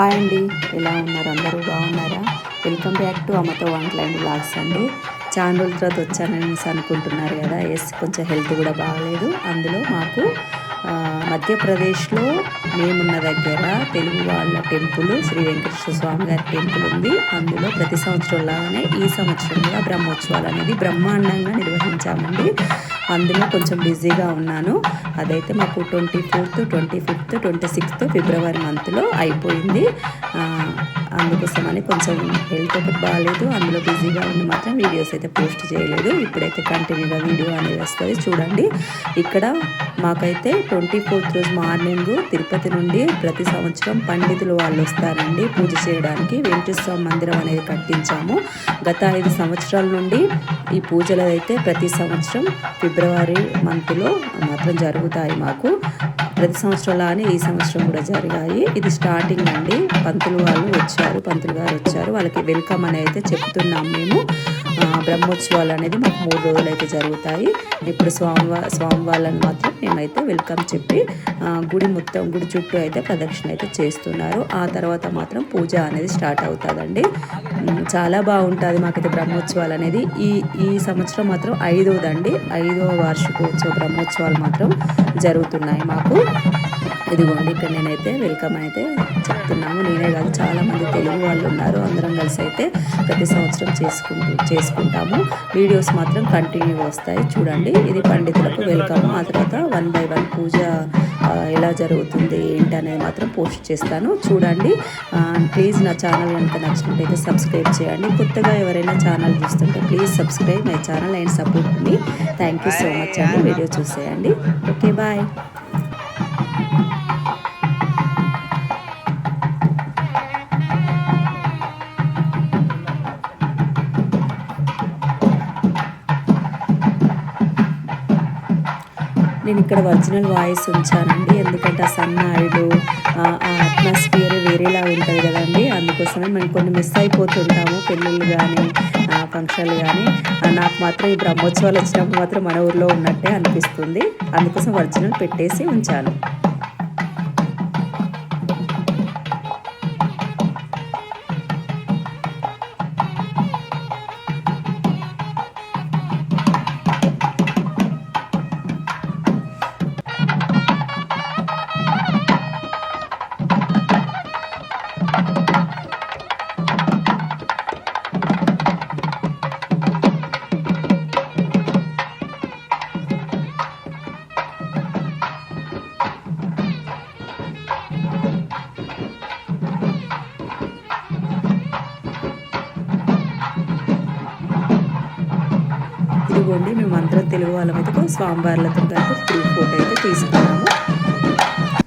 Hi అండి. ఎలా ఉన్నారు? అందరూ బాగున్నారా? వెల్కమ్ బ్యాక్ టు అమ్మతో వంటలు అండ్ బ్లాగ్స్ అండి. చాలా రోజుల తర్వాత వచ్చానని అనుకుంటున్నారు కదా. ఎస్ కొంచెం హెల్త్ కూడా బాగాలేదు. అందులో మాకు మధ్యప్రదేశ్లో మేమున్న దగ్గర తెలుగు వాళ్ళ టెంపుల్ శ్రీ వెంకటేశ్వర స్వామి గారి టెంపుల్ ఉంది. అందులో ప్రతి సంవత్సరం లాగానే ఈ సంవత్సరం కూడా బ్రహ్మోత్సవాలు అనేది బ్రహ్మాండంగా నిర్వహించామండి. అందులో కొంచెం బిజీగా ఉన్నాను. అదైతే మాకు twenty fourth twenty fifth twenty sixth February మంత్లో అయిపోయింది. అందుకోసమని కొంచెం హెల్త్ ఒకటి బాగాలేదు అందులో బిజీగా ఉండి మాత్రం వీడియోస్ అయితే పోస్ట్ చేయలేదు. ఇప్పుడైతే కంటిన్యూగా వీడియో అనేది వస్తుంది. చూడండి. ఇక్కడ మాకైతే ట్వంటీ ఫోర్త్ రోజు మార్నింగ్ తిరుపతి నుండి ప్రతి సంవత్సరం పండితులు వాళ్ళు వస్తారండి పూజ చేయడానికి. వెంకటేశ్వర మందిరం అనేది కట్టించాము. గత ఐదు సంవత్సరాల నుండి ఈ పూజలు అయితే ప్రతి సంవత్సరం ఫిబ్రవరి ఫిబ్రవరి మంత్లో మాత్రం జరుగుతాయి మాకు. ప్రతి సంవత్సరంలానే ఈ సంవత్సరం కూడా జరిగాయి. ఇది స్టార్టింగ్ అండి. పంతులు వాళ్ళు వచ్చారు పంతులు గారు వచ్చారు. వాళ్ళకి వెల్కమ్ అని అయితే చెప్తున్నాం మేము. బ్రహ్మోత్సవాలు అనేది మాకు మూడు రోజులు అయితే జరుగుతాయి. ఇప్పుడు స్వామి స్వామి వాళ్ళని మాత్రం మేమైతే వెల్కమ్ చెప్పి గుడి మొత్తం గుడి చుట్టూ అయితే ప్రదక్షిణ అయితే చేస్తున్నారు. ఆ తర్వాత మాత్రం పూజ అనేది స్టార్ట్ అవుతుందండి. చాలా బాగుంటుంది మాకైతే బ్రహ్మోత్సవాలు అనేది. ఈ ఈ సంవత్సరం మాత్రం ఐదవదండి ఐదవ వార్షికోత్సవ బ్రహ్మోత్సవాలు మాత్రం జరుగుతున్నాయి మాకు. ఇదిగోండి ఇక్కడ నేనైతే వెల్కమ్ అయితే చెప్తున్నాము. నేనే కాదు చాలామంది తెలుగు వాళ్ళు ఉన్నారు. అందరం కలిసి అయితే ప్రతి సంవత్సరం చేసుకుంటూ చేసుకుంటాము. వీడియోస్ మాత్రం కంటిన్యూ వస్తాయి. చూడండి ఇది పండితులకు వెల్కమ్ ఆ తర్వాత వన్ బై వన్ పూజ ఎలా జరుగుతుంది ఏంటి అనేది మాత్రం పోస్ట్ చేస్తాను. చూడండి ప్లీజ్ నా ఛానల్ కనుక నచ్చినట్టయితే సబ్స్క్రైబ్ చేయండి. కొత్తగా ఎవరైనా ఛానల్ చూస్తుంటే please subscribe my channel and support me thank you so much అండి. వీడియో చూసేయండి. ఓకే బాయ్ నేను ఇక్కడ ఒరిజినల్ వాయిస్ ఉంచానండి. ఎందుకంటే ఆ సన్నాయుడు ఆ అట్మాస్ఫియర్ వేరేలా ఉంటుంది కదండి. అందుకోసమే మేము కొన్ని మిస్ అయిపోతుంటాము పెళ్ళిళ్ళు కానీ ఫంక్షన్లు కానీ నాకు మాత్రం ఈ బ్రహ్మోత్సవాలు వచ్చినప్పుడు మాత్రం మన ఊర్లో ఉన్నట్టే అనిపిస్తుంది. అందుకోసం ఒరిజినల్ పెట్టేసి ఉంచాను. ఇదిగోండి మేము అందరం తెలుగు వాళ్ళమైతే స్వామివార్లతో కలిపి గ్రూప్ ఫోటో అయితే తీసుకున్నాము.